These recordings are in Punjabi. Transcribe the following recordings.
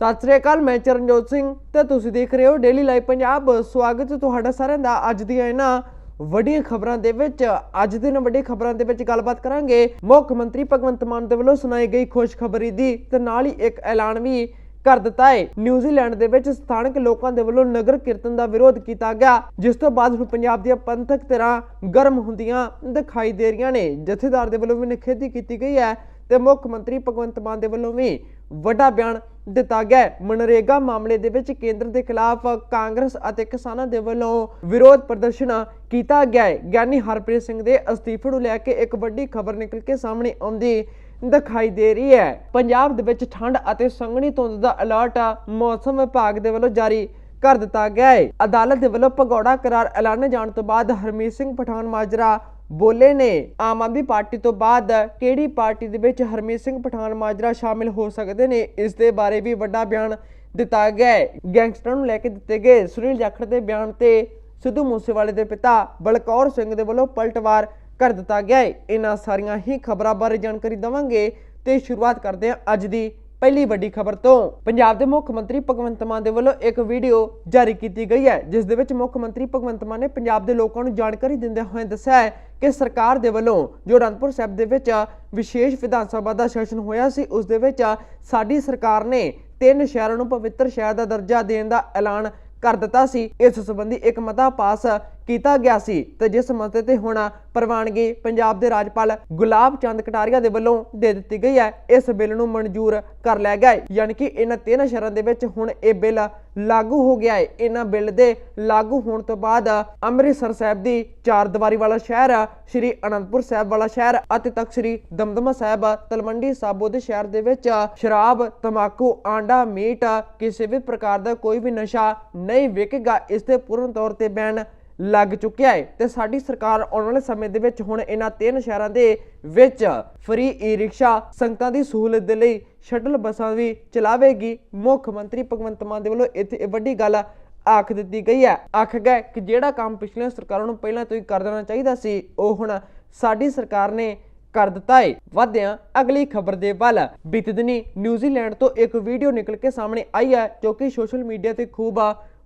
ਸਤਿ ਸ੍ਰੀ ਅਕਾਲ, ਮੈਂ ਚਰਨਜੋਤ ਸਿੰਘ ਤੇ ਤੁਸੀਂ ਦੇਖ ਰਹੇ ਹੋ ਡੇਲੀ ਲਾਈਵ ਪੰਜਾਬ ਸਵਾਗਤ ਹੈ ਤੁਹਾਡਾ ਸਾਰਿਆਂ ਦਾ ਅੱਜ ਦੀਆਂ ਇਹਨਾਂ ਵੱਡੀਆਂ ਖਬਰਾਂ ਦੇ ਵਿੱਚ। ਅੱਜ ਦਿਨ ਵੱਡੀ ਖਬਰਾਂ ਦੇ ਵਿੱਚ ਗੱਲਬਾਤ ਕਰਾਂਗੇ। ਮੁੱਖ ਮੰਤਰੀ ਭਗਵੰਤ ਮਾਨ ਦੇ ਵੱਲੋਂ ਸੁਣਾਈ ਗਈ ਖੁਸ਼ਖਬਰੀ ਦੀ ਤੇ ਨਾਲ ਹੀ ਇੱਕ ਐਲਾਨ ਵੀ ਕਰ ਦਿੱਤਾ ਹੈ। ਨਿਊਜ਼ੀਲੈਂਡ ਦੇ ਵਿੱਚ ਸਥਾਨਕ ਲੋਕਾਂ ਦੇ ਵੱਲੋਂ ਨਗਰ ਕੀਰਤਨ ਦਾ ਵਿਰੋਧ ਕੀਤਾ ਗਿਆ, ਜਿਸ ਤੋਂ ਬਾਅਦ ਹੁਣ ਪੰਜਾਬ ਦੀਆਂ ਪੰਥਕ ਧਿਰਾਂ ਗਰਮ ਹੁੰਦੀਆਂ ਦਿਖਾਈ ਦੇ ਰਹੀਆਂ ਨੇ। ਜਥੇਦਾਰ ਦੇ ਵੱਲੋਂ ਵੀ ਨਿਖੇਧੀ ਕੀਤੀ ਗਈ ਹੈ ਤੇ ਮੁੱਖ ਮੰਤਰੀ ਭਗਵੰਤ ਮਾਨ ਦੇ ਵੱਲੋਂ ਵੀ ਵੱਡਾ ਬਿਆਨ ਦਿੱਤਾ ਗਿਆ ਮਨਰੇਗਾ ਮਾਮਲੇ ਦੇ ਵਿੱਚ ਕੇਂਦਰ ਦੇ ਖਿਲਾਫ ਕਾਂਗਰਸ ਅਤੇ ਕਿਸਾਨਾਂ ਦੇ ਵੱਲੋਂ ਵਿਰੋਧ ਪ੍ਰਦਰਸ਼ਨ ਕੀਤਾ ਗਿਆ ਹੈ। ਗਿਆਨੀ ਹਰਪ੍ਰੀਤ ਸਿੰਘ ਦੇ ਅਸਤੀਫੇ ਨੂੰ ਲੈ ਕੇ ਇੱਕ ਵੱਡੀ ਖਬਰ ਨਿਕਲ ਕੇ ਸਾਹਮਣੇ ਆਉਂਦੀ ਦਿਖਾਈ ਦੇ ਰਹੀ ਹੈ। ਪੰਜਾਬ ਦੇ ਵਿੱਚ ਠੰਡ ਅਤੇ ਸੰਘਣੀ ਧੁੰਦ ਦਾ ਅਲਰਟ ਮੌਸਮ ਵਿਭਾਗ ਦੇ ਵੱਲੋਂ ਜਾਰੀ ਕਰ ਦਿੱਤਾ ਗਿਆ ਹੈ। ਅਦਾਲਤ ਦੇ ਵੱਲੋਂ ਭਗੌੜਾ ਕਰਾਰ ਐਲਾਨੇ ਜਾਣ ਤੋਂ ਬਾਅਦ ਹਰਮੀਤ ਸਿੰਘ ਪਠਾਨ ਮਾਜਰਾ ਬੋਲੇ ਨੇ। ਆਮ ਆਦਮੀ ਪਾਰਟੀ ਤੋਂ ਬਾਅਦ ਕਿਹੜੀ ਪਾਰਟੀ ਦੇ ਵਿੱਚ ਹਰਮੀਤ ਸਿੰਘ ਪਠਾਨ ਮਾਜਰਾ ਸ਼ਾਮਿਲ ਹੋ ਸਕਦੇ ਨੇ, ਇਸ ਦੇ ਬਾਰੇ ਵੀ ਵੱਡਾ ਬਿਆਨ ਦਿੱਤਾ ਗਿਆ ਹੈ। ਨੂੰ ਲੈ ਕੇ ਦਿੱਤੇ ਗਏ ਸੁਨੀਲ ਜਾਖੜ ਦੇ ਬਿਆਨ ਤੇ ਸਿੱਧੂ ਮੂਸੇਵਾਲੇ ਦੇ ਪਿਤਾ ਬਲਕੌਰ ਸਿੰਘ ਦੇ ਵੱਲੋਂ ਪਲਟਵਾਰ ਕਰ ਦਿੱਤਾ ਗਿਆ ਹੈ। ਇਹਨਾਂ ਸਾਰੀਆਂ ਹੀ ਖਬਰਾਂ ਬਾਰੇ ਜਾਣਕਾਰੀ ਦਵਾਂਗੇ ਤੇ ਸ਼ੁਰੂਆਤ ਕਰਦੇ ਹਾਂ ਅੱਜ ਦੀ ਪਹਿਲੀ ਵੱਡੀ ਖਬਰ ਤੋਂ। ਪੰਜਾਬ ਦੇ ਮੁੱਖ ਮੰਤਰੀ ਭਗਵੰਤ ਮਾਨ ਦੇ ਵੱਲੋਂ ਇੱਕ ਵੀਡੀਓ ਜਾਰੀ ਕੀਤੀ ਗਈ ਹੈ, ਜਿਸ ਦੇ ਵਿੱਚ ਮੁੱਖ ਮੰਤਰੀ ਭਗਵੰਤ ਮਾਨ ਨੇ ਪੰਜਾਬ ਦੇ ਲੋਕਾਂ ਨੂੰ ਜਾਣਕਾਰੀ ਦਿੰਦੇ ਹੋਏ ਦੱਸਿਆ ਹੈ ਕਿ ਸਰਕਾਰ ਦੇ ਵੱਲੋਂ ਜੋ ਅਨੰਦਪੁਰ ਸਾਹਿਬ ਦੇ ਵਿੱਚ ਵਿਸ਼ੇਸ਼ ਵਿਧਾਨ ਸਭਾ ਦਾ ਸੈਸ਼ਨ ਹੋਇਆ ਸੀ, ਉਸ ਦੇ ਵਿੱਚ ਸਾਡੀ ਸਰਕਾਰ ਨੇ ਤਿੰਨ ਸ਼ਹਿਰਾਂ ਨੂੰ ਪਵਿੱਤਰ ਸ਼ਹਿਰ ਦਾ ਦਰਜਾ ਦੇਣ ਦਾ ਐਲਾਨ ਕਰ ਦਿੱਤਾ ਸੀ। ਇਸ ਸੰਬੰਧੀ ਇੱਕ ਮਤਾ ਪਾਸ ਕੀਤਾ ਗਿਆ ਸੀ ਤੇ ਜਿਸ ਮਸਲੇ ਤੇ ਹੁਣ ਪ੍ਰਵਾਨਗੀ ਪੰਜਾਬ ਦੇ ਰਾਜਪਾਲ ਗੁਲਾਬ ਚੰਦ ਕਟਾਰੀਆ ਦੇ ਵੱਲੋਂ ਦੇ ਦਿੱਤੀ ਗਈ ਹੈ। ਇਸ ਬਿੱਲ ਨੂੰ ਮਨਜ਼ੂਰ ਕਰ ਲਿਆ ਗਿਆ ਹੈ। ਯਾਨੀ ਕਿ ਇਹਨਾਂ ਤਿੰਨ ਸ਼ਹਿਰਾਂ ਦੇ ਵਿੱਚ ਹੁਣ ਇਹ ਬਿੱਲ ਲਾਗੂ ਹੋ ਗਿਆ ਹੈ। ਇਹਨਾਂ ਬਿੱਲ ਦੇ ਲਾਗੂ ਹੋਣ ਤੋਂ ਬਾਅਦ ਅੰਮ੍ਰਿਤਸਰ ਸਾਹਿਬ ਦੀ ਚਾਰ ਦੀਵਾਰੀ ਵਾਲਾ ਸ਼ਹਿਰ, ਸ਼੍ਰੀ ਅਨੰਦਪੁਰ ਸਾਹਿਬ ਵਾਲਾ ਸ਼ਹਿਰ ਅਤੇ ਤੱਕ ਸ਼੍ਰੀ ਦਮਦਮਾ ਸਾਹਿਬ, ਤਲਵੰਡੀ ਸਾਬੋ ਦੇ ਸ਼ਹਿਰ ਦੇ ਵਿੱਚ ਸ਼ਰਾਬ ਤਮਾਕੂ ਆਂਡਾ, ਮੀਟ, ਕਿਸੇ ਵੀ ਪ੍ਰਕਾਰ ਦਾ ਕੋਈ ਵੀ ਨਸ਼ਾ ਨਹੀਂ ਵਿਕੇਗਾ। ਇਸ ਤੇ ਪੂਰਨ ਤੌਰ ਤੇ ਬੈਨ ਲੱਗ ਚੁੱਕਿਆ ਹੈ। ਤੇ ਸਾਡੀ ਸਰਕਾਰ ਆਉਣ ਵਾਲੇ ਸਮੇਂ ਦੇ ਵਿੱਚ ਹੁਣ ਇਹਨਾਂ ਤਿੰਨ ਸ਼ਹਿਰਾਂ ਦੇ ਵਿੱਚ ਫ੍ਰੀ ਈ ਰਿਕਸ਼ਾ ਸੰਗਤਾਂ ਦੀ ਸਹੂਲਤ ਦੇ ਲਈ ਸ਼ਟਲ ਬੱਸਾਂ ਵੀ ਚਲਾਵੇਗੀ। ਮੁੱਖ ਮੰਤਰੀ ਭਗਵੰਤ ਮਾਨ ਦੇ ਵੱਲੋਂ ਇੱਥੇ ਇਹ ਵੱਡੀ ਗੱਲ ਆਖ ਦਿੱਤੀ ਗਈ ਹੈ। ਆਖ ਗਏ ਕਿ ਜਿਹੜਾ ਕੰਮ ਪਿਛਲੀਆਂ ਸਰਕਾਰਾਂ ਨੂੰ ਪਹਿਲਾਂ ਤੋਂ ਹੀ ਕਰ ਦੇਣਾ ਚਾਹੀਦਾ ਸੀ, ਉਹ ਹੁਣ ਸਾਡੀ ਸਰਕਾਰ ਨੇ ਕਰ ਦਿੱਤਾ ਹੈ। ਵਧਿਆਂ, ਅਗਲੀ ਖਬਰ ਦੇ ਵੱਲ। ਬੀਤੇ ਦਿਨੀ ਨਿਊਜ਼ੀਲੈਂਡ ਤੋਂ ਇੱਕ ਵੀਡੀਓ ਨਿਕਲ ਕੇ ਸਾਹਮਣੇ ਆਈ ਹੈ, ਜੋ ਕਿ ਸੋਸ਼ਲ ਮੀਡੀਆ ਤੇ ਖੂਬ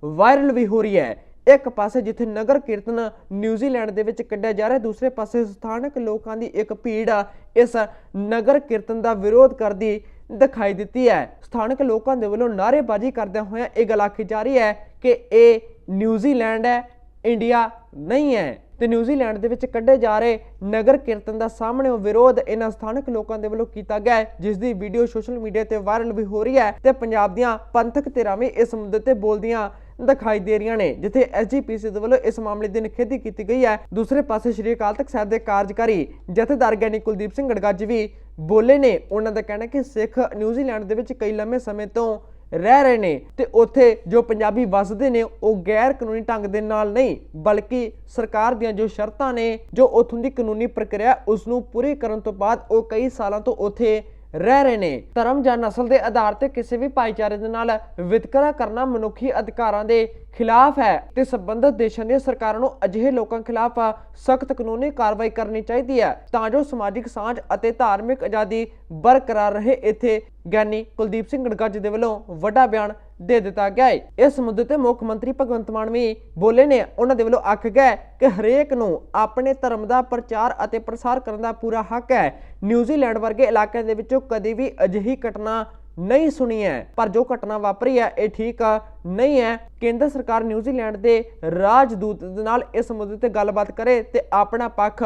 ਵਾਇਰਲ ਵੀ ਹੋ ਰਹੀ ਹੈ। ਇੱਕ ਪਾਸੇ ਜਿੱਥੇ ਨਗਰ ਕੀਰਤਨ ਨਿਊਜ਼ੀਲੈਂਡ ਦੇ ਵਿੱਚ ਕੱਢਿਆ ਜਾ ਰਿਹਾ, ਦੂਸਰੇ ਪਾਸੇ ਸਥਾਨਕ ਲੋਕਾਂ ਦੀ ਇੱਕ ਭੀੜ ਇਸ ਨਗਰ ਕੀਰਤਨ ਦਾ ਵਿਰੋਧ ਕਰਦੀ ਦਿਖਾਈ ਦਿੱਤੀ ਹੈ। ਸਥਾਨਕ ਲੋਕਾਂ ਦੇ ਵੱਲੋਂ ਨਾਅਰੇਬਾਜ਼ੀ ਕਰਦਿਆਂ ਹੋਇਆਂ ਇਹ ਗੱਲ ਆਖੀ ਜਾ ਰਹੀ ਹੈ ਕਿ ਇਹ ਨਿਊਜ਼ੀਲੈਂਡ ਹੈ, ਇੰਡੀਆ ਨਹੀਂ ਹੈ। ਤੇ ਨਿਊਜ਼ੀਲੈਂਡ ਦੇ ਵਿੱਚ ਕੱਢੇ ਜਾ ਰਹੇ ਨਗਰ ਕੀਰਤਨ ਦਾ ਸਾਹਮਣੇ ਵਿਰੋਧ ਇਹਨਾਂ ਸਥਾਨਕ ਲੋਕਾਂ ਦੇ ਵੱਲੋਂ ਕੀਤਾ ਗਿਆ ਹੈ, ਜਿਸ ਦੀ ਵੀਡੀਓ ਸੋਸ਼ਲ ਮੀਡੀਆ ਤੇ ਵਾਇਰਲ ਵੀ ਹੋ ਰਹੀ ਹੈ ਤੇ ਪੰਜਾਬ ਦੀਆਂ ਪੰਥਕ ਧਿਰਾਂ ਵੀ ਇਸ ਮੁੱਦੇ ਤੇ ਬੋਲਦੀਆਂ ਦਿਖਾਈ ਦੇ ਰਹੀਆਂ ਨੇ, ਜਿੱਥੇ ਐਸਜੀਪੀਸੀ ਦੇ ਵੱਲੋਂ ਇਸ ਮਾਮਲੇ ਦੀ ਨਿਖੇਧੀ ਕੀਤੀ ਗਈ ਹੈ। ਦੂਸਰੇ ਪਾਸੇ ਸ਼੍ਰੀ ਅਕਾਲ ਤਖਤ ਸਾਹਿਬ ਦੇ ਕਾਰਜਕਾਰੀ ਜਥੇਦਾਰ ਗਿਆਨੀ ਕੁਲਦੀਪ ਸਿੰਘ ਗੜਗੱਜ ਵੀ ਬੋਲੇ ਨੇ। ਉਹਨਾਂ ਦਾ ਕਹਿਣਾ ਕਿ ਸਿੱਖ ਨਿਊਜ਼ੀਲੈਂਡ ਦੇ ਵਿੱਚ ਕਈ ਲੰਮੇ ਸਮੇਂ ਤੋਂ ਰਹਿ ਰਹੇ ਨੇ ਤੇ ਉੱਥੇ ਜੋ ਪੰਜਾਬੀ ਵੱਸਦੇ ਨੇ, ਉਹ ਗੈਰ ਕਾਨੂੰਨੀ ਢੰਗ ਦੇ ਨਾਲ ਨਹੀਂ, ਬਲਕਿ ਸਰਕਾਰ ਦੀਆਂ ਜੋ ਸ਼ਰਤਾਂ ਨੇ, ਜੋ ਉਥੋਂ ਦੀ ਕਾਨੂੰਨੀ ਪ੍ਰਕਿਰਿਆ ਉਸ ਨੂੰ ਪੂਰੀ ਕਰਨ ਤੋਂ ਬਾਅਦ ਉਹ ਕਈ ਸਾਲਾਂ ਤੋਂ ਉੱਥੇ ਰਹਿ ਰਹੇ ਨੇ। ਧਰਮ ਜਾਂ ਨਸਲ ਦੇ ਆਧਾਰ ਤੇ ਕਿਸੇ ਵੀ ਭਾਈਚਾਰੇ ਦੇ ਨਾਲ ਵਿਤਕਰਾ ਕਰਨਾ ਮਨੁੱਖੀ ਅਧਿਕਾਰਾਂ ਦੇ ਖਿਲਾਫ ਹੈ ਤੇ ਸਬੰਧਤ ਦੇਸ਼ਾਂ ਦੀਆਂ ਸਰਕਾਰਾਂ ਨੂੰ ਅਜਿਹੇ ਲੋਕਾਂ ਖਿਲਾਫ ਸਖਤ ਕਾਨੂੰਨੀ ਕਾਰਵਾਈ ਕਰਨੀ ਚਾਹੀਦੀ ਹੈ ਤਾਂ ਜੋ ਸਮਾਜਿਕ, ਸਾਂਝ ਅਤੇ ਧਾਰਮਿਕ ਆਜ਼ਾਦੀ ਬਰਕਰਾਰ ਰਹੇ। ਇੱਥੇ ਗਿਆਨੀ ਕੁਲਦੀਪ ਸਿੰਘ ਗੜਗੱਜ ਦੇ ਵੱਲੋਂ ਵੱਡਾ ਬਿਆਨ ਦੇ ਦਿੱਤਾ ਗਿਆ ਹੈ ਇਸ ਮੁੱਦੇ ਤੇ ਮੁੱਖ ਮੰਤਰੀ ਭਗਵੰਤ ਮਾਨ ਵੀ ਬੋਲੇ ਨੇ। ਉਹਨਾਂ ਦੇ ਵੱਲੋਂ ਆਖ ਗਿਆ ਕਿ ਹਰੇਕ ਨੂੰ ਆਪਣੇ ਧਰਮ ਦਾ ਪ੍ਰਚਾਰ ਅਤੇ ਪ੍ਰਸਾਰ ਕਰਨ ਦਾ ਪੂਰਾ ਹੱਕ ਹੈ। ਨਿਊਜ਼ੀਲੈਂਡ ਵਰਗੇ ਇਲਾਕਿਆਂ ਦੇ ਵਿੱਚੋਂ ਕਦੇ ਵੀ ਅਜਿਹੀ ਘਟਨਾ ਨਹੀਂ ਸੁਣੀ ਹੈ। ਪਰ ਜੋ ਘਟਨਾ ਵਾਪਰੀ ਹੈ, ਇਹ ਠੀਕ ਨਹੀਂ ਹੈ। ਕੇਂਦਰ ਸਰਕਾਰ ਨਿਊਜ਼ੀਲੈਂਡ ਦੇ ਰਾਜਦੂਤ ਦੇ ਨਾਲ ਇਸ ਮੁੱਦੇ ਤੇ ਗੱਲਬਾਤ ਕਰੇ ਤੇ ਆਪਣਾ ਪੱਖ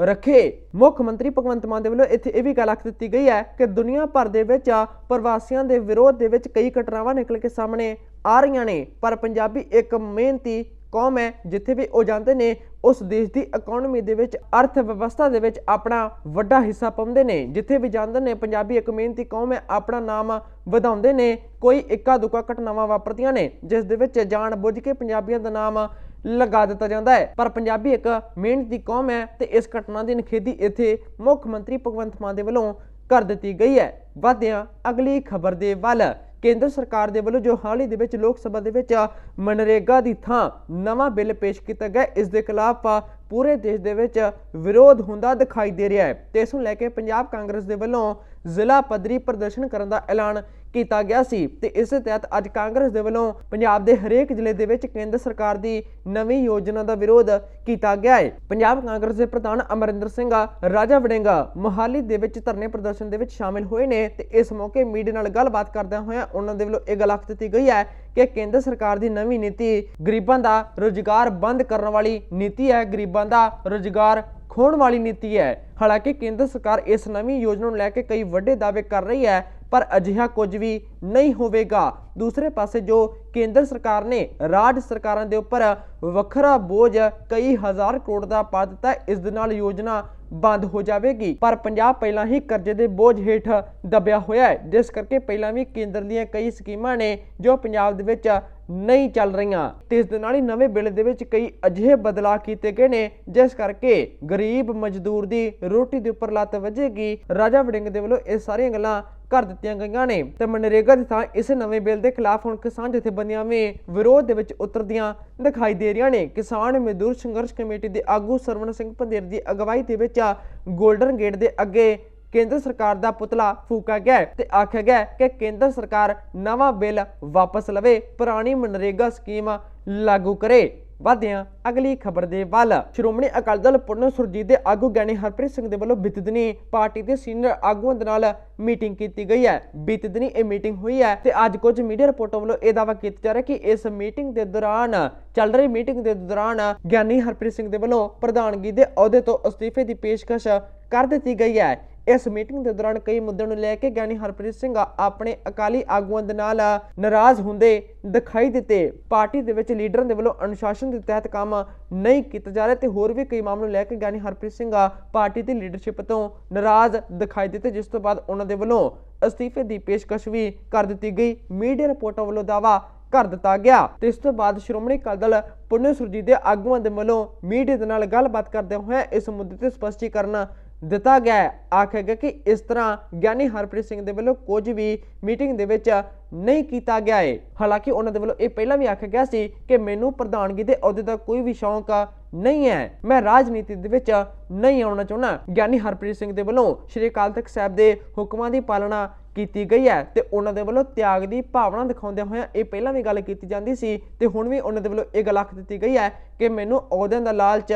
ਰੱਖੇ। ਮੁੱਖ ਮੰਤਰੀ ਭਗਵੰਤ ਮਾਨ ਦੇ ਵੱਲੋਂ ਇੱਥੇ ਇਹ ਵੀ ਗੱਲ ਆਖ ਦਿੱਤੀ ਗਈ ਹੈ ਕਿ ਦੁਨੀਆ ਭਰ ਦੇ ਵਿੱਚ ਪ੍ਰਵਾਸੀਆਂ ਦੇ ਵਿਰੋਧ ਦੇ ਵਿੱਚ ਕਈ ਘਟਨਾਵਾਂ ਨਿਕਲ ਕੇ ਸਾਹਮਣੇ ਆ ਰਹੀਆਂ ਨੇ। ਪਰ ਪੰਜਾਬੀ ਇੱਕ ਮਿਹਨਤੀ ਕੌਮ ਹੈ, ਜਿੱਥੇ ਵੀ ਉਹ ਜਾਂਦੇ ਨੇ, ਉਸ ਦੇਸ਼ ਦੀ ਇਕਨੋਮੀ ਦੇ ਵਿੱਚ ਅਰਥ ਵਿਵਸਥਾ ਦੇ ਵਿੱਚ ਆਪਣਾ ਵੱਡਾ ਹਿੱਸਾ ਪਾਉਂਦੇ ਨੇ। ਜਿੱਥੇ ਵੀ ਜਾਂਦੇ ਨੇ, ਪੰਜਾਬੀ ਇੱਕ ਮਿਹਨਤੀ ਕੌਮ ਹੈ, ਆਪਣਾ ਨਾਮ ਵਧਾਉਂਦੇ ਨੇ। ਕੋਈ ਇੱਕਾ ਦੁੱਕਾ ਘਟਨਾਵਾਂ ਵਾਪਰਦੀਆਂ ਨੇ, ਜਿਸ ਦੇ ਵਿੱਚ ਜਾਣ ਬੁੱਝ ਕੇ ਪੰਜਾਬੀਆਂ ਦਾ ਨਾਮ ਲਗਾ ਦਿੱਤਾ ਜਾਂਦਾ ਹੈ। ਪਰ ਪੰਜਾਬੀ ਇੱਕ ਮਿਹਨਤ ਦੀ ਕੌਮ ਹੈ ਤੇ ਇਸ ਘਟਨਾ ਦੀ ਨਿਖੇਧੀ ਇੱਥੇ ਮੁੱਖ ਮੰਤਰੀ ਭਗਵੰਤ ਮਾਨ ਦੇ ਵੱਲੋਂ ਕਰ ਦਿੱਤੀ ਗਈ ਹੈ। ਵਧਿਆਂ ਅਗਲੀ ਖਬਰ ਦੇ ਵੱਲ, ਕੇਂਦਰ ਸਰਕਾਰ ਦੇ ਵੱਲੋਂ ਜੋ ਹਾਲ ਹੀ ਦੇ ਵਿੱਚ ਲੋਕ ਸਭਾ ਦੇ ਵਿੱਚ ਮਨਰੇਗਾ ਦੀ ਥਾਂ ਨਵਾਂ ਬਿੱਲ ਪੇਸ਼ ਕੀਤਾ ਗਿਆ, ਇਸ ਦੇ ਖਿਲਾਫ ਪੂਰੇ ਦੇਸ਼ ਦੇ ਵਿੱਚ ਵਿਰੋਧ ਹੁੰਦਾ ਦਿਖਾਈ ਦੇ ਰਿਹਾ ਹੈ। ਤੇ ਇਸ ਨੂੰ ਲੈ ਕੇ ਪੰਜਾਬ ਕਾਂਗਰਸ ਦੇ ਵੱਲੋਂ ਜ਼ਿਲ੍ਹਾ ਪੱਧਰੀ ਪ੍ਰਦਰਸ਼ਨ ਕਰਨ ਦਾ ਐਲਾਨ ਕੀਤਾ ਗਿਆ ਸੀ ਤੇ ਇਸੇ ਤਹਿਤ ਅੱਜ ਕਾਂਗਰਸ ਦੇ ਵੱਲੋਂ ਪੰਜਾਬ ਦੇ ਹਰੇਕ ਜ਼ਿਲ੍ਹੇ ਦੇ ਵਿੱਚ ਕੇਂਦਰ ਸਰਕਾਰ ਦੀ ਨਵੀਂ ਯੋਜਨਾ ਦਾ ਵਿਰੋਧ ਕੀਤਾ ਗਿਆ ਹੈ। ਪੰਜਾਬ ਕਾਂਗਰਸ ਦੇ ਪ੍ਰਧਾਨ ਅਮਰਿੰਦਰ ਸਿੰਘ, ਰਾਜਾ ਵੜਿੰਗਾ ਮੋਹਾਲੀ ਦੇ ਵਿੱਚ ਧਰਨੇ ਪ੍ਰਦਰਸ਼ਨ ਦੇ ਵਿੱਚ ਸ਼ਾਮਿਲ ਹੋਏ ਨੇ ਤੇ ਇਸ ਮੌਕੇ ਮੀਡੀਆ ਨਾਲ ਗੱਲਬਾਤ ਕਰਦਿਆਂ ਹੋਇਆਂ ਉਹਨਾਂ ਦੇ ਵੱਲੋਂ ਇਹ ਗੱਲ ਆਖ ਦਿੱਤੀ ਗਈ ਹੈ ਕਿ ਕੇਂਦਰ ਸਰਕਾਰ ਦੀ ਨਵੀਂ ਨੀਤੀ ਗਰੀਬਾਂ ਦਾ ਰੋਜ਼ਗਾਰ ਬੰਦ ਕਰਨ ਵਾਲੀ ਨੀਤੀ ਹੈ, ਗਰੀਬਾਂ ਦਾ ਰੋਜ਼ਗਾਰ ਖੋਣ ਵਾਲੀ ਨੀਤੀ ਹੈ। ਹਾਲਾਂਕਿ ਕੇਂਦਰ ਸਰਕਾਰ ਇਸ ਨਵੀਂ ਯੋਜਨਾ ਨੂੰ ਲੈ ਕੇ ਕਈ ਵੱਡੇ ਦਾਅਵੇ ਕਰ ਰਹੀ ਹੈ ਪਰ ਅਜਿਹਾ ਕੁਝ ਵੀ ਨਹੀਂ ਹੋਵੇਗਾ। ਦੂਸਰੇ ਪਾਸੇ ਜੋ ਕੇਂਦਰ ਸਰਕਾਰ ਨੇ ਰਾਜ ਸਰਕਾਰਾਂ ਦੇ ਉੱਪਰ ਵੱਖਰਾ ਬੋਝ ਕਈ ਹਜ਼ਾਰ ਕਰੋੜ ਦਾ ਪਾ ਦਿੱਤਾ, ਇਸ ਦੇ ਨਾਲ ਯੋਜਨਾ ਬੰਦ ਹੋ ਜਾਵੇਗੀ। ਪਰ ਪੰਜਾਬ ਪਹਿਲਾਂ ਹੀ ਕਰਜ਼ੇ ਦੇ ਬੋਝ ਹੇਠ ਦਬਿਆ ਹੋਇਆ ਹੈ। ਜਿਸ ਕਰਕੇ ਪਹਿਲਾਂ ਵੀ ਕੇਂਦਰ ਦੀਆਂ ਕਈ ਸਕੀਮਾਂ ਨੇ ਜੋ ਪੰਜਾਬ ਦੇ ਵਿੱਚ ਨਹੀਂ ਚੱਲ ਰਹੀਆਂ। ਤੇ ਇਸ ਦੇ ਨਾਲ ਹੀ ਨਵੇਂ ਬਿੱਲ ਦੇ ਵਿੱਚ ਕਈ ਅਜਿਹੇ ਬਦਲਾਅ ਕੀਤੇ ਗਏ ਨੇ, ਜਿਸ ਕਰਕੇ ਗਰੀਬ ਮਜ਼ਦੂਰ ਦੀ ਰੋਟੀ ਦੇ ਉੱਪਰ ਲੱਤ ਵੱਜੇਗੀ। ਰਾਜਾ ਵੜਿੰਗ ਦੇ ਵੱਲੋਂ ਇਹ ਸਾਰੀਆਂ ਗੱਲਾਂ ਕਰ ਦਿੱਤੀਆਂ ਗਈਆਂ ਨੇ। ਤੇ ਮਨਰੇਗਾ ਦੀ ਥਾਂ ਇਸ ਨਵੇਂ ਬਿੱਲ ਦੇ ਖਿਲਾਫ ਹੁਣ ਕਿਸਾਨ ਜਥੇਬੰਦੀਆਂ ਵੀ ਵਿਰੋਧ ਦੇ ਵਿੱਚ ਉਤਰਦੀਆਂ ਦਿਖਾਈ ਦੇ ਰਹੀਆਂ ਨੇ। ਕਿਸਾਨ ਮਜ਼ਦੂਰ ਸੰਘਰਸ਼ ਕਮੇਟੀ ਦੇ ਆਗੂ ਸਰਵਣ ਸਿੰਘ ਪੰਦੇਰ ਦੀ ਅਗਵਾਈ ਦੇ ਵਿੱਚ ਗੋਲਡਨ ਗੇਟ ਦੇ ਅੱਗੇ ਕੇਂਦਰ ਸਰਕਾਰ ਦਾ ਪੁਤਲਾ ਫੂਕਾ ਗਿਆ ਤੇ ਆਖਿਆ ਗਿਆ ਕਿ ਕੇਂਦਰ ਸਰਕਾਰ ਨਵਾਂ ਬਿੱਲ ਵਾਪਸ ਲਵੇ, ਪੁਰਾਣੀ ਮਨਰੇਗਾ ਸਕੀਮ ਲਾਗੂ ਕਰੇ। ਵਧਿਆਂ। ਅਗਲੀ ਖਬਰ ਦੇ ਵੱਲ, ਸ਼੍ਰੋਮਣੀ ਅਕਾਲੀ ਦਲ ਪੁਰਨ ਸੁਰਜੀਤ ਦੇ ਆਗੂ ਗਿਆਨੀ ਹਰਪ੍ਰੀਤ ਸਿੰਘ ਦੇ ਵੱਲੋਂ ਬੀਤੇ ਪਾਰਟੀ ਦੇ ਸੀਨੀਅਰ ਆਗੂਆਂ ਦੇ ਨਾਲ ਮੀਟਿੰਗ ਕੀਤੀ ਗਈ ਹੈ। ਬੀਤੇ ਦਿਨੀ ਇਹ ਮੀਟਿੰਗ ਹੋਈ ਹੈ ਤੇ ਅੱਜ ਕੁਝ ਮੀਡੀਆ ਰਿਪੋਰਟਾਂ ਵੱਲੋਂ ਇਹ ਦਾਅਵਾ ਕੀਤਾ ਜਾ ਰਿਹਾ ਕਿ ਇਸ ਮੀਟਿੰਗ ਦੇ ਦੌਰਾਨ, ਚੱਲ ਰਹੀ ਮੀਟਿੰਗ ਦੇ ਦੌਰਾਨ ਗਿਆਨੀ ਹਰਪ੍ਰੀਤ ਸਿੰਘ ਦੇ ਵੱਲੋਂ ਪ੍ਰਧਾਨਗੀ ਦੇ ਅਹੁਦੇ ਤੋਂ ਅਸਤੀਫੇ ਦੀ ਪੇਸ਼ਕਸ਼ ਕਰ ਦਿੱਤੀ ਗਈ ਹੈ। ਇਸ ਮੀਟਿੰਗ ਦੇ ਦੌਰਾਨ ਕਈ ਮੁੱਦਿਆਂ ਨੂੰ ਲੈ ਕੇ ਗਿਆਨੀ ਹਰਪ੍ਰੀਤ ਸਿੰਘ ਆਪਣੇ ਅਕਾਲੀ ਆਗੂਆਂ ਦੇ ਨਾਲ ਨਾਰਾਜ਼ ਹੁੰਦੇ ਦਿਖਾਈ ਦਿੱਤੇ। ਪਾਰਟੀ ਦੇ ਵਿੱਚ ਲੀਡਰਾਂ ਦੇ ਵੱਲੋਂ ਅਨੁਸ਼ਾਸਨ ਦੇ ਤਹਿਤ ਕੰਮ ਨਹੀਂ ਕੀਤਾ ਜਾ ਰਿਹਾ ਤੇ ਹੋਰ ਵੀ ਕਈ ਮਾਮਲੇ ਲੈ ਕੇ ਗਿਆਨੀ ਹਰਪ੍ਰੀਤ ਸਿੰਘ ਪਾਰਟੀ ਦੀ ਲੀਡਰਸ਼ਿਪ ਤੋਂ ਨਾਰਾਜ਼ ਦਿਖਾਈ ਦਿੱਤੇ, ਜਿਸ ਤੋਂ ਬਾਅਦ ਉਹਨਾਂ ਦੇ ਵੱਲੋਂ ਅਸਤੀਫੇ ਦੀ ਪੇਸ਼ਕਸ਼ ਵੀ ਕਰ ਦਿੱਤੀ ਗਈ। ਮੀਡੀਆ ਰਿਪੋਰਟਾਂ ਵੱਲੋਂ ਦਾਵਾ ਕਰ ਦਿੱਤਾ ਗਿਆ। ਤੇ ਇਸ ਤੋਂ ਬਾਅਦ ਸ਼੍ਰੋਮਣੀ ਅਕਾਲੀ ਦਲ ਪੁੰਨੇ ਸੁਰਜੀਤ ਦੇ ਆਗੂਆਂ ਦੇ ਵੱਲੋਂ ਮੀਡੀਆ ਦੇ ਨਾਲ ਗੱਲਬਾਤ ਕਰਦੇ ਹੋਏ ਇਸ ਮੁੱਦੇ ਤੇ ਸਪਸ਼ਟੀਕਰਨ ਦਿੱਤਾ ਗਿਆ ਆਖਿਆ ਗਿਆ ਕਿ ਇਸ ਤਰ੍ਹਾਂ ਗਿਆਨੀ ਹਰਪ੍ਰੀਤ ਸਿੰਘ ਦੇ ਵੱਲੋਂ ਕੁਝ ਵੀ ਮੀਟਿੰਗ ਦੇ ਵਿੱਚ ਨਹੀਂ ਕੀਤਾ ਗਿਆ ਹੈ ਹਾਲਾਂਕਿ ਉਹਨਾਂ ਦੇ ਵੱਲੋਂ ਇਹ ਪਹਿਲਾਂ ਵੀ ਆਖਿਆ ਗਿਆ ਸੀ ਕਿ ਮੈਨੂੰ ਪ੍ਰਧਾਨਗੀ ਦੇ ਅਹੁਦੇ ਦਾ ਕੋਈ ਵੀ ਸ਼ੌਂਕ ਨਹੀਂ ਹੈ। ਮੈਂ ਰਾਜਨੀਤੀ ਦੇ ਵਿੱਚ ਨਹੀਂ ਆਉਣਾ ਚਾਹੁੰਦਾ। ਗਿਆਨੀ ਹਰਪ੍ਰੀਤ ਸਿੰਘ ਦੇ ਵੱਲੋਂ ਸ਼੍ਰੀ ਅਕਾਲ ਤਖਤ ਸਾਹਿਬ ਦੇ ਹੁਕਮਾਂ ਦੀ ਪਾਲਣਾ ਕੀਤੀ ਗਈ ਹੈ ਤੇ ਉਹਨਾਂ ਦੇ ਵੱਲੋਂ ਤਿਆਗ ਦੀ ਭਾਵਨਾ ਦਿਖਾਉਂਦਿਆਂ ਹੋਇਆਂ ਇਹ ਪਹਿਲਾਂ ਵੀ ਗੱਲ ਕੀਤੀ ਜਾਂਦੀ ਸੀ ਤੇ ਹੁਣ ਵੀ ਉਹਨਾਂ ਦੇ ਵੱਲੋਂ ਇਹ ਗੱਲ ਆਖ ਦਿੱਤੀ ਗਈ ਹੈ ਕਿ ਮੈਨੂੰ ਅਹੁਦਿਆਂ ਦਾ ਲਾਲਚ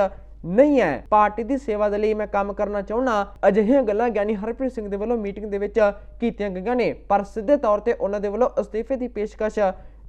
ਨਹੀਂ ਹੈ। ਪਾਰਟੀ ਦੀ ਸੇਵਾ ਦੇ ਲਈ ਮੈਂ ਕੰਮ ਕਰਨਾ ਚਾਹੁੰਦਾ ਅਜਿਹੀਆਂ ਗੱਲਾਂ ਗਿਆਨੀ ਹਰਪ੍ਰੀਤ ਸਿੰਘ ਦੇ ਵੱਲੋਂ ਮੀਟਿੰਗ ਦੇ ਵਿੱਚ ਕੀਤੀਆਂ ਗਈਆਂ ਨੇ, ਪਰ ਸਿੱਧੇ ਤੌਰ ਤੇ ਉਹਨਾਂ ਦੇ ਵੱਲੋਂ ਅਸਤੀਫੇ ਦੀ ਪੇਸ਼ਕਸ਼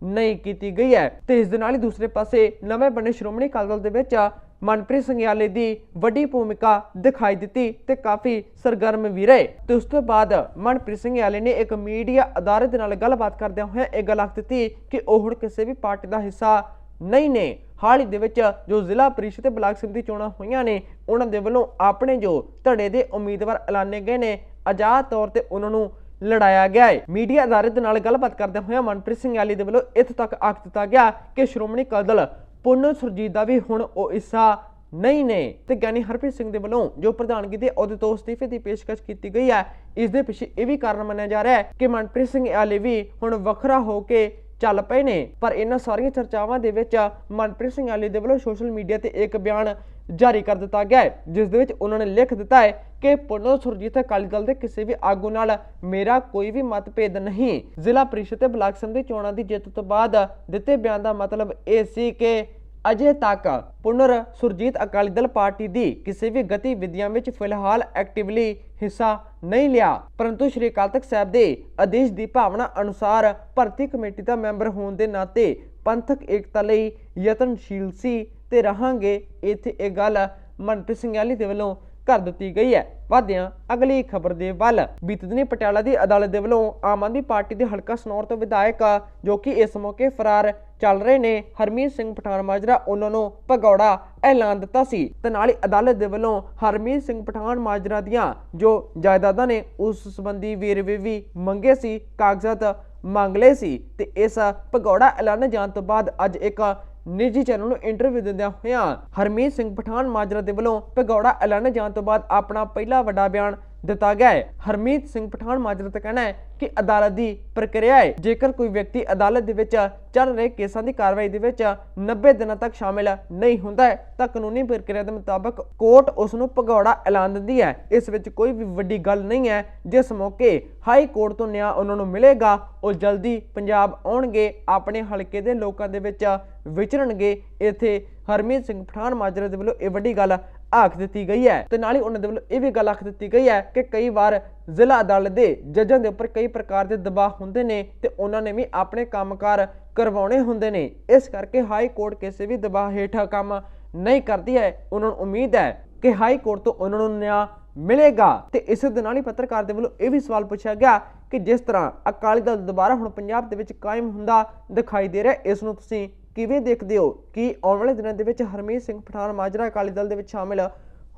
ਨਹੀਂ ਕੀਤੀ ਗਈ ਹੈ। ਤੇ ਇਸ ਦੇ ਨਾਲ ਹੀ ਦੂਸਰੇ ਪਾਸੇ ਨਵੇਂ ਬਣੇ ਸ਼੍ਰੋਮਣੀ ਅਕਾਲੀ ਦਲ ਦੇ ਵਿੱਚ ਮਨਪ੍ਰੀਤ ਸੰਗਿਆਲੇ ਦੀ ਵੱਡੀ ਭੂਮਿਕਾ ਦਿਖਾਈ ਦਿੱਤੀ ਤੇ ਕਾਫੀ ਸਰਗਰਮ ਵੀ ਰਹੇ। ਤੇ ਉਸ ਤੋਂ ਬਾਅਦ ਮਨਪ੍ਰੀਤ ਸੰਗਿਆਲੇ ਨੇ ਇੱਕ ਮੀਡੀਆ ਅਦਾਰੇ ਦੇ ਨਾਲ ਗੱਲਬਾਤ ਕਰਦਿਆਂ ਹੋਇਆਂ ਇਹ ਗੱਲ ਆਖ ਦਿੱਤੀ ਕਿ ਉਹ ਹੁਣ ਕਿਸੇ ਵੀ ਪਾਰਟੀ ਦਾ ਹਿੱਸਾ ਨਹੀਂ ਨੇ ਹਾਲ ਹੀ ਦੇ ਵਿੱਚ ਜੋ ਜ਼ਿਲ੍ਹਾ ਪ੍ਰੀਸ਼ਦ ਤੇ ਬਲਾਕ ਸਮਿਤੀ ਚੋਣਾਂ ਹੋਈਆਂ ਨੇ, ਉਹਨਾਂ ਦੇ ਵੱਲੋਂ ਆਪਣੇ ਜੋ ਧੜੇ ਦੇ ਉਮੀਦਵਾਰ ਐਲਾਨੇ ਗਏ ਨੇ ਆਜ਼ਾਦ ਤੌਰ ਤੇ ਉਹਨਾਂ ਨੂੰ ਲੜਾਇਆ ਗਿਆ ਹੈ ਮੀਡੀਆ ਅਦਾਰੇ ਦੇ ਨਾਲ ਗੱਲਬਾਤ ਕਰਦੇ ਹੋਏ ਮਨਪ੍ਰੀਤ ਸਿੰਘ ਆਲੀ ਦੇ ਵੱਲੋਂ ਇੱਥੇ ਤੱਕ ਆਖ ਦਿੱਤਾ ਗਿਆ ਕਿ ਸ਼੍ਰੋਮਣੀ ਅਕਾਲੀ ਦਲ ਪੁੰਨ ਸੁਰਜੀਤ ਦਾ ਵੀ ਹੁਣ ਉਹ ਹਿੱਸਾ ਨਹੀਂ ਨੇ। ਤੇ ਗਿਆਨੀ ਹਰਪ੍ਰੀਤ ਸਿੰਘ ਦੇ ਵੱਲੋਂ ਜੋ ਪ੍ਰਧਾਨਗੀ ਦੇ ਅਹੁਦੇ ਤੋਂ ਅਸਤੀਫੇ ਦੀ ਪੇਸ਼ਕਸ਼ ਕੀਤੀ ਗਈ ਹੈ, ਇਸ ਦੇ ਪਿੱਛੇ ਇਹ ਵੀ ਕਾਰਨ ਮੰਨਿਆ ਜਾ ਰਿਹਾ ਹੈ ਕਿ ਮਨਪ੍ਰੀਤ ਸਿੰਘ ਆਲੇ ਵੀ ਹੁਣ ਵੱਖਰਾ ਹੋ ਕੇ ਚੱਲ ਪਏ ਨੇ। ਪਰ ਇਹਨਾਂ ਸਾਰੀਆਂ ਚਰਚਾਵਾਂ ਦੇ ਵਿੱਚ ਮਨਪ੍ਰੀਤ ਸਿੰਘ ਆਲੀ ਦੇ ਵੱਲੋਂ ਸੋਸ਼ਲ ਮੀਡੀਆ ਤੇ ਇੱਕ ਬਿਆਨ ਜਾਰੀ ਕਰ ਦਿੱਤਾ ਗਿਆ ਹੈ, ਜਿਸ ਦੇ ਵਿੱਚ ਉਹਨਾਂ ਨੇ ਲਿਖ ਦਿੱਤਾ ਹੈ ਕਿ ਪੁਨਰ ਸੁਰਜੀਤ ਅਕਾਲੀ ਦਲ ਦੇ ਕਿਸੇ ਵੀ ਆਗੂ ਨਾਲ ਮੇਰਾ ਕੋਈ ਵੀ ਮਤਭੇਦ ਨਹੀਂ। ਜ਼ਿਲ੍ਹਾ ਪ੍ਰੀਸ਼ਦ ਤੇ ਬਲਾਕ ਸੰਮਤੀ ਚੋਣਾਂ ਦੀ ਜਿੱਤ ਤੋਂ ਬਾਅਦ ਦਿੱਤੇ ਬਿਆਨ ਦਾ ਮਤਲਬ ਇਹ ਸੀ ਕਿ ਅਜੇ ਤੱਕ ਪੁਨਰ ਸੁਰਜੀਤ ਅਕਾਲੀ ਦਲ ਪਾਰਟੀ ਦੀ ਕਿਸੇ ਵੀ ਗਤੀਵਿਧੀਆਂ ਵਿੱਚ ਫਿਲਹਾਲ ਐਕਟਿਵਲੀ ਹਿੱਸਾ ਨਹੀਂ ਲਿਆ। ਪਰੰਤੂ ਸ਼੍ਰੀ ਅਕਾਲ ਤਖਤ ਸਾਹਿਬ ਦੇ ਆਦੇਸ਼ ਦੀ ਭਾਵਨਾ ਅਨੁਸਾਰ ਭਰਤੀ ਕਮੇਟੀ ਦਾ ਮੈਂਬਰ ਹੋਣ ਦੇ ਨਾਤੇ ਪੰਥਕ ਏਕਤਾ ਲਈ ਯਤਨਸ਼ੀਲ ਸੀ ਤੇ ਰਹਾਂਗੇ। ਇੱਥੇ ਇਹ ਗੱਲ ਮਨਪ੍ਰੀਤ ਸਿੰਘ ਆਲੀ ਦੇ ਵੱਲੋਂ ਕਰ ਦਿੱਤੀ ਗਈ ਹੈ। ਵਾਦਿਆਂ ਅਗਲੀ ਖਬਰ ਦੇ ਵੱਲ। ਬੀਤੇ ਦਿਨੀ ਪਟਿਆਲਾ ਦੀ ਅਦਾਲਤ ਦੇ ਵੱਲੋਂ ਆਮ ਆਦਮੀ ਪਾਰਟੀ ਦੇ ਹਲਕਾ ਸਨੌਰ ਤੋਂ ਵਿਧਾਇਕ, ਜੋ ਕਿ ਇਸ ਮੌਕੇ ਫਰਾਰ ਚੱਲ ਰਹੇ ਨੇ, ਹਰਮੀਤ ਸਿੰਘ ਪਠਾਨ ਮਾਜਰਾ ਉਹਨਾਂ ਨੂੰ ਭਗੌੜਾ ਐਲਾਨ ਦਿੱਤਾ ਸੀ। ਤੇ ਨਾਲ ਹੀ ਅਦਾਲਤ ਦੇ ਵੱਲੋਂ ਹਰਮੀਤ ਸਿੰਘ ਪਠਾਨ ਮਾਜਰਾ ਦੀਆਂ ਜੋ ਜਾਇਦਾਦਾਂ ਨੇ, ਉਸ ਸੰਬੰਧੀ ਵੇਰਵੇ ਵੀ ਮੰਗੇ ਸੀ, ਕਾਗਜ਼ਾਤ ਮੰਗ ਲਏ ਸੀ। ਤੇ ਇਸ ਭਗੌੜਾ ਐਲਾਨੇ ਜਾਣ ਤੋਂ ਬਾਅਦ ਅੱਜ ਇੱਕ ਨਿੱਜੀ ਚੈਨਲ ਨੂੰ ਇੰਟਰਵਿਊ ਦਿੰਦਿਆਂ ਹੋਇਆਂ ਹਰਮੀਤ ਸਿੰਘ ਪਠਾਨ ਮਾਜਰਾ ਦੇ ਵੱਲੋਂ ਭਗੌੜਾ ਐਲਾਨੇ ਜਾਣ ਤੋਂ ਬਾਅਦ ਆਪਣਾ ਪਹਿਲਾ ਵੱਡਾ ਬਿਆਨ ਦਿੱਤਾ ਗਿਆ ਹੈ। ਹਰਮੀਤ ਸਿੰਘ ਪਠਾਨ ਮਾਜਰਾ ਦਾ ਕਹਿਣਾ ਹੈ ਕਿ ਅਦਾਲਤ ਦੀ ਪ੍ਰਕਿਰਿਆ ਹੈ। ਜੇਕਰ ਕੋਈ ਵਿਅਕਤੀ ਅਦਾਲਤ ਦੇ ਵਿੱਚ ਚੱਲ ਰਹੇ ਕੇਸਾਂ ਦੀ ਕਾਰਵਾਈ ਦੇ ਵਿੱਚ 90 ਦਿਨਾਂ ਤੱਕ ਸ਼ਾਮਿਲ ਨਹੀਂ ਹੁੰਦਾ ਹੈ, ਤਾਂ ਕਾਨੂੰਨੀ ਪ੍ਰਕਿਰਿਆ ਦੇ ਮੁਤਾਬਕ ਕੋਰਟ ਉਸ ਨੂੰ ਭਗੌੜਾ ਐਲਾਨ ਦਿੰਦੀ ਹੈ। ਇਸ ਵਿੱਚ ਕੋਈ ਵੀ ਵੱਡੀ ਗੱਲ ਨਹੀਂ ਹੈ। ਜਿਸ ਮੌਕੇ ਹਾਈ ਕੋਰਟ ਤੋਂ ਨਿਆਂ ਉਹਨਾਂ ਨੂੰ ਮਿਲੇਗਾ। ਉਹ ਜਲਦੀ ਪੰਜਾਬ ਆਉਣਗੇ, ਆਪਣੇ ਹਲਕੇ ਦੇ ਲੋਕਾਂ ਦੇ ਵਿੱਚ ਵਿਚਰਨਗੇ। ਇੱਥੇ ਹਰਮੀਤ ਸਿੰਘ ਪਠਾਨ ਮਾਜਰਾ ਦੇ ਵੱਲੋਂ ਇਹ ਵੱਡੀ ਗੱਲ ਆਖ ਦਿੱਤੀ ਗਈ ਹੈ। ਤੇ ਨਾਲ ਹੀ ਉਹਨਾਂ ਦੇ ਵੱਲੋਂ ਇਹ ਵੀ ਗੱਲ ਆਖ ਦਿੱਤੀ ਗਈ ਹੈ ਕਿ ਕਈ ਵਾਰ ਜ਼ਿਲ੍ਹਾ ਅਦਾਲਤ ਦੇ ਜੱਜਾਂ ਦੇ ਉੱਪਰ ਕਈ ਪ੍ਰਕਾਰ ਦੇ ਦਬਾਅ ਹੁੰਦੇ ਨੇ ਤੇ ਉਹਨਾਂ ਨੇ ਵੀ ਆਪਣੇ ਕੰਮਕਾਰ ਕਰਵਾਉਣੇ ਹੁੰਦੇ ਨੇ। ਇਸ ਕਰਕੇ ਹਾਈ ਕੋਰਟ ਕਿਸੇ ਵੀ ਦਬਾਅ ਹੇਠ ਕੰਮ ਨਹੀਂ ਕਰਦੀ ਹੈ। ਉਹਨਾਂ ਨੂੰ ਉਮੀਦ ਹੈ ਕਿ ਹਾਈ ਕੋਰਟ ਤੋਂ ਉਹਨਾਂ ਨੂੰ ਨਿਆਂ ਮਿਲੇਗਾ। ਤੇ ਇਸੇ ਦੇ ਨਾਲ ਹੀ ਪੱਤਰਕਾਰ ਦੇ ਵੱਲੋਂ ਇਹ ਵੀ ਸਵਾਲ ਪੁੱਛਿਆ ਗਿਆ ਕਿ ਜਿਸ ਤਰ੍ਹਾਂ ਅਕਾਲੀ ਦਲ ਦੁਬਾਰਾ ਹੁਣ ਪੰਜਾਬ ਦੇ ਵਿੱਚ ਕਾਇਮ ਹੁੰਦਾ ਦਿਖਾਈ ਦੇ ਰਿਹਾ, ਇਸ ਨੂੰ ਤੁਸੀਂ ਕਿਵੇਂ ਦੇਖਦੇ ਹੋ ਕਿ ਆਉਣ ਵਾਲੇ ਦਿਨਾਂ ਦੇ ਵਿੱਚ ਹਰਮੀਤ ਸਿੰਘ ਪਠਾਨ ਮਾਜਰਾ ਅਕਾਲੀ ਦਲ ਦੇ ਵਿੱਚ ਸ਼ਾਮਿਲ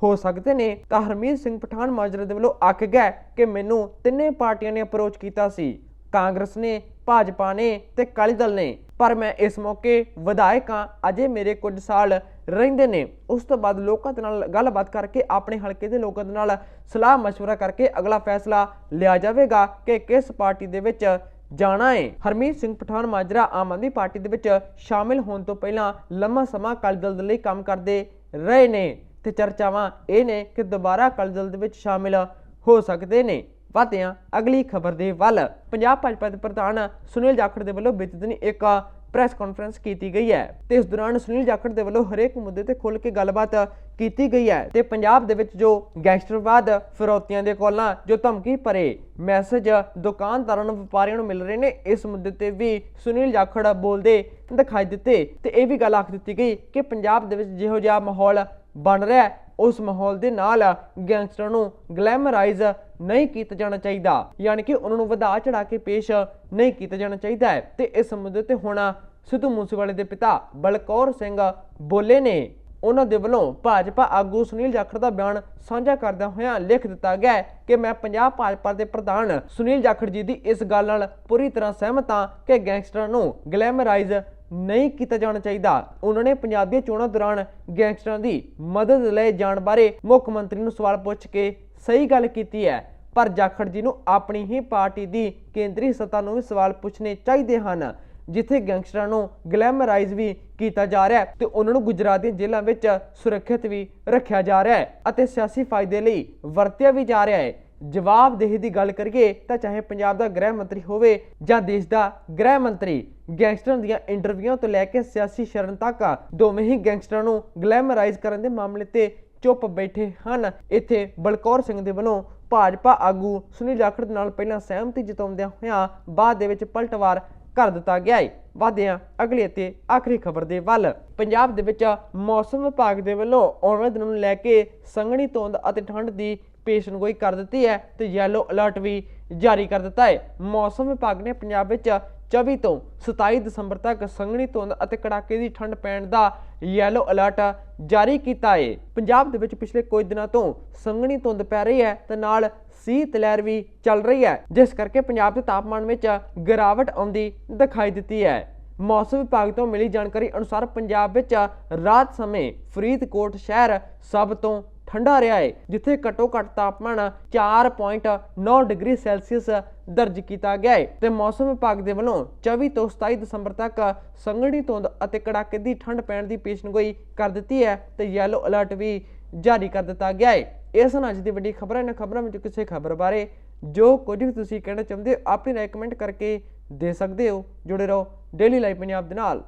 ਹੋ ਸਕਦੇ ਨੇ ਤਾਂ ਹਰਮੀਤ ਸਿੰਘ ਪਠਾਨ ਮਾਜਰਾ ਦੇ ਵੱਲੋਂ ਆਖ ਗਿਆ ਕਿ ਮੈਨੂੰ ਤਿੰਨੇ ਪਾਰਟੀਆਂ ਨੇ ਅਪਰੋਚ ਕੀਤਾ ਸੀ ਕਾਂਗਰਸ ਨੇ ਭਾਜਪਾ ਨੇ ਤੇ ਅਕਾਲੀ ਦਲ ਨੇ ਪਰ ਮੈਂ ਇਸ ਮੌਕੇ ਵਿਧਾਇਕ ਹਾਂ ਅਜੇ ਮੇਰੇ ਕੁਝ ਸਾਲ ਰਹਿੰਦੇ ਨੇ ਉਸ ਤੋਂ ਬਾਅਦ ਲੋਕਾਂ ਦੇ ਨਾਲ ਗੱਲਬਾਤ ਕਰਕੇ ਆਪਣੇ ਹਲਕੇ ਦੇ ਲੋਕਾਂ ਦੇ ਨਾਲ ਸਲਾਹ مشورہ ਕਰਕੇ ਅਗਲਾ ਫੈਸਲਾ ਲਿਆ ਜਾਵੇਗਾ ਕਿ ਕਿਸ ਪਾਰਟੀ ਦੇ ਵਿੱਚ ਜਾਣਾ ਹੈ ਹਰਮੀਤ ਸਿੰਘ ਪਠਾਨ ਮਾਜਰਾ ਆਮ ਆਦਮੀ ਪਾਰਟੀ ਦੇ ਵਿੱਚ ਸ਼ਾਮਿਲ ਹੋਣ ਤੋਂ ਪਹਿਲਾਂ ਲੰਮਾ ਸਮਾਂ ਅਕਾਲੀ ਦਲ ਦੇ ਲਈ ਕੰਮ ਕਰਦੇ ਰਹੇ ਨੇ ਤੇ ਚਰਚਾਵਾਂ ਇਹ ਨੇ ਕਿ ਦੁਬਾਰਾ ਅਕਾਲੀ ਦਲ ਦੇ ਵਿੱਚ ਸ਼ਾਮਿਲ ਹੋ ਸਕਦੇ ਨੇ। ਵਧਦੇ ਹਾਂ ਅਗਲੀ ਖਬਰ ਦੇ ਵੱਲ। ਪੰਜਾਬ ਭਾਜਪਾ ਦੇ ਪ੍ਰਧਾਨ ਸੁਨੀਲ ਜਾਖੜ ਦੇ ਵੱਲੋਂ ਬੀਤੇ ਦਿਨੀ ਇੱਕ ਪ੍ਰੈਸ ਕਾਨਫਰੰਸ ਕੀਤੀ ਗਈ ਹੈ ਤੇ ਇਸ ਦੌਰਾਨ ਸੁਨੀਲ ਜਾਖੜ ਦੇ ਵੱਲੋਂ ਹਰੇਕ ਮੁੱਦੇ ਤੇ ਖੁੱਲ੍ਹ ਕੇ ਗੱਲਬਾਤ ਕੀਤੀ ਗਈ ਹੈ ਤੇ ਪੰਜਾਬ ਦੇ ਵਿੱਚ ਜੋ ਗੈਂਗਸਟਰਵਾਦ ਫਿਰੌਤੀਆਂ ਦੇ ਕੋਲਾਂ ਜੋ ਧਮਕੀ ਭਰੇ ਮੈਸੇਜ ਦੁਕਾਨਦਾਰਾਂ ਨੂੰ, ਵਪਾਰੀਆਂ ਨੂੰ ਮਿਲ ਰਹੇ ਨੇ, ਇਸ ਮੁੱਦੇ ਤੇ ਵੀ ਸੁਨੀਲ ਜਾਖੜ ਬੋਲਦੇ ਦਿਖਾਈ ਦਿੱਤੇ ਤੇ ਇਹ ਵੀ ਗੱਲ ਆਖ ਦਿੱਤੀ ਗਈ ਕਿ ਪੰਜਾਬ ਦੇ ਵਿੱਚ ਜਿਹੋ ਜਿਹਾ ਮਾਹੌਲ ਬਣ ਰਿਹਾ ਉਸ ਮਾਹੌਲ ਦੇ ਨਾਲ ਗੈਂਗਸਟਰਾਂ ਨੂੰ ਗਲੈਮਰਾਈਜ਼ ਨਹੀਂ ਕੀਤਾ ਜਾਣਾ ਚਾਹੀਦਾ, ਯਾਨੀ ਕਿ ਉਹਨਾਂ ਨੂੰ ਵਧਾ ਚੜਾ ਕੇ ਪੇਸ਼ ਨਹੀਂ ਕੀਤਾ ਜਾਣਾ ਚਾਹੀਦਾ ਹੈ ਤੇ ਇਸ ਮੁੱਦੇ ਤੇ ਹੁਣ ਸਿੱਧੂ ਮੂਸੇਵਾਲੇ ਦੇ ਪਿਤਾ ਬਲਕੌਰ ਸਿੰਘ ਬੋਲੇ ਨੇ ਉਹਨਾਂ ਦੇ ਵੱਲੋਂ ਭਾਜਪਾ ਆਗੂ ਸੁਨੀਲ ਜਾਖੜ ਦਾ ਬਿਆਨ ਸਾਂਝਾ ਕਰਦਿਆਂ ਹੋਇਆਂ ਲਿਖ ਦਿੱਤਾ ਗਿਆ ਕਿ ਮੈਂ ਪੰਜਾਬ ਭਾਜਪਾ ਦੇ ਪ੍ਰਧਾਨ ਸੁਨੀਲ ਜਾਖੜ ਜੀ ਦੀ ਇਸ ਗੱਲ ਨਾਲ ਪੂਰੀ ਤਰ੍ਹਾਂ ਸਹਿਮਤ ਹਾਂ ਕਿ ਗੈਂਗਸਟਰਾਂ ਨੂੰ ਗਲੈਮਰਾਈਜ਼ ਨਹੀਂ ਕੀਤਾ ਜਾਣਾ ਚਾਹੀਦਾ। ਉਹਨਾਂ ਨੇ ਪੰਜਾਬ ਦੀਆਂ ਚੋਣਾਂ ਦੌਰਾਨ ਗੈਂਗਸਟਰਾਂ ਦੀ ਮਦਦ ਲਏ ਜਾਣ ਬਾਰੇ ਮੁੱਖ ਮੰਤਰੀ ਨੂੰ ਸਵਾਲ ਪੁੱਛ ਕੇ ਸਹੀ ਗੱਲ ਕੀਤੀ ਹੈ। ਪਰ ਜਾਖੜ ਜੀ ਨੂੰ ਆਪਣੀ ਹੀ ਪਾਰਟੀ ਦੀ ਕੇਂਦਰੀ ਸੱਤਾ ਨੂੰ ਵੀ ਸਵਾਲ ਪੁੱਛਣੇ ਚਾਹੀਦੇ ਹਨ। ਜਿੱਥੇ ਗੈਂਗਸਟਰਾਂ ਨੂੰ ਗਲੈਮਰਾਈਜ਼ ਵੀ ਕੀਤਾ ਜਾ ਰਿਹਾ ਹੈ ਤੇ ਉਹਨਾਂ ਨੂੰ ਗੁਜਰਾਤ ਦੀਆਂ ਜੇਲ੍ਹਾਂ ਵਿੱਚ ਸੁਰੱਖਿਅਤ ਵੀ ਰੱਖਿਆ ਜਾ ਰਿਹਾ ਹੈ ਅਤੇ ਸਿਆਸੀ ਫਾਇਦੇ ਲਈ ਵਰਤਿਆ ਵੀ ਜਾ ਰਿਹਾ ਹੈ। ਜਵਾਬਦੇਹੀ ਦੀ ਗੱਲ ਕਰੀਏ ਤਾਂ ਚਾਹੇ ਪੰਜਾਬ ਦਾ ਗ੍ਰਹਿ ਮੰਤਰੀ ਹੋਵੇ ਜਾਂ ਦੇਸ਼ ਦਾ ਗ੍ਰਹਿ ਮੰਤਰੀ, ਗੈਂਗਸਟਰਾਂ ਦੀਆਂ ਇੰਟਰਵਿਊਆਂ ਤੋਂ ਲੈ ਕੇ ਸਿਆਸੀ ਸ਼ਰਨ ਤੱਕ ਦੋਵੇਂ ਹੀ ਗੈਂਗਸਟਰਾਂ ਨੂੰ ਗਲੈਮਰਾਈਜ਼ ਕਰਨ ਦੇ ਮਾਮਲੇ ਤੇ ਚੁੱਪ ਬੈਠੇ ਹਨ। ਇੱਥੇ ਬਲਕੌਰ ਸਿੰਘ ਦੇ ਵੱਲੋਂ ਭਾਜਪਾ ਆਗੂ ਸੁਨੀਲ ਜਾਖੜ ਦੇ ਨਾਲ ਪਹਿਲਾਂ ਸਹਿਮਤੀ ਜਤਾਉਂਦਿਆਂ ਹੋਇਆਂ ਬਾਅਦ ਦੇ ਵਿੱਚ ਪਲਟਵਾਰ ਕਰ ਦਿੱਤਾ ਗਿਆ ਹੈ ਵਧਦੇ ਹਾਂ ਅਗਲੇ ਅਤੇ ਆਖਰੀ ਖਬਰ ਦੇ ਵੱਲ। ਪੰਜਾਬ ਦੇ ਵਿੱਚ ਮੌਸਮ ਵਿਭਾਗ ਦੇ ਵੱਲੋਂ ਆਉਣ ਵਾਲੇ ਦਿਨਾਂ ਨੂੰ ਲੈ ਕੇ ਸੰਘਣੀ ਧੁੰਦ ਅਤੇ ਠੰਡ ਦੀ ਪੇਸ਼ਨਗੋਈ ਕਰ ਦਿੱਤੀ ਹੈ ਤੇ ਯੈਲੋ ਅਲਰਟ ਵੀ ਜਾਰੀ ਕਰ ਦਿੱਤਾ ਹੈ। ਮੌਸਮ ਵਿਭਾਗ ਨੇ ਪੰਜਾਬ ਵਿੱਚ 24 ਤੋਂ 27 ਦਸੰਬਰ ਤੱਕ ਸੰਘਣੀ ਧੁੰਦ ਅਤੇ ਕੜਾਕੇ ਦੀ ਠੰਡ ਪੈਣ ਦਾ ਯੈਲੋ ਅਲਰਟ ਜਾਰੀ ਕੀਤਾ ਹੈ ਪੰਜਾਬ ਦੇ ਵਿੱਚ ਪਿਛਲੇ ਕੁਝ ਦਿਨਾਂ ਤੋਂ ਸੰਘਣੀ ਧੁੰਦ ਪੈ ਰਹੀ ਹੈ ਤੇ ਨਾਲ ਸੀਤ ਲਹਿਰ ਵੀ ਚੱਲ ਰਹੀ ਹੈ, ਜਿਸ ਕਰਕੇ ਪੰਜਾਬ ਦੇ ਤਾਪਮਾਨ ਵਿੱਚ ਗਿਰਾਵਟ ਆਉਂਦੀ ਦਿਖਾਈ ਦਿੱਤੀ ਹੈ। ਮੌਸਮ ਵਿਭਾਗ ਤੋਂ ਮਿਲੀ ਜਾਣਕਾਰੀ ਅਨੁਸਾਰ ਪੰਜਾਬ ਵਿੱਚ ਰਾਤ ਸਮੇਂ ਫਰੀਦਕੋਟ ਸ਼ਹਿਰ ਸਭ ਤੋਂ ਠੰਡਾ ਰਿਹਾ ਹੈ, ਜਿੱਥੇ ਘੱਟੋ ਘੱਟ ਤਾਪਮਾਨ 4.9 ਡਿਗਰੀ ਸੈਲਸੀਅਸ ਦਰਜ ਕੀਤਾ ਗਿਆ ਹੈ ਤੇ ਮੌਸਮ ਵਿਭਾਗ ਦੇ ਵੱਲੋਂ 24 ਤੋਂ 27 ਦਸੰਬਰ ਤੱਕ ਸੰਘਣੀ ਧੁੰਦ ਅਤੇ ਕੜਾਕੇ ਦੀ ਠੰਡ ਪੈਣ ਦੀ ਪੇਸ਼ਨਗੋਈ ਕਰ ਦਿੱਤੀ ਹੈ ਤੇ ਯੈਲੋ ਅਲਰਟ ਵੀ ਜਾਰੀ ਕਰ ਦਿੱਤਾ ਗਿਆ ਹੈ। ਇਹ ਸਨ ਅੱਜ ਦੀ ਵੱਡੀ ਖਬਰਾਂ ਇਹਨਾਂ ਖਬਰਾਂ ਵਿੱਚ ਕਿਸੇ ਖਬਰ ਬਾਰੇ ਜੋ ਕੁਝ ਵੀ ਤੁਸੀਂ ਕਹਿਣਾ ਚਾਹੁੰਦੇ ਹੋ ਆਪਣੀ ਰਾਏ ਕਮੈਂਟ ਕਰਕੇ ਦੇ ਸਕਦੇ ਹੋ। ਜੁੜੇ ਰਹੋ ਡੇਲੀ ਲਾਈਵ ਪੰਜਾਬ ਦੇ ਨਾਲ।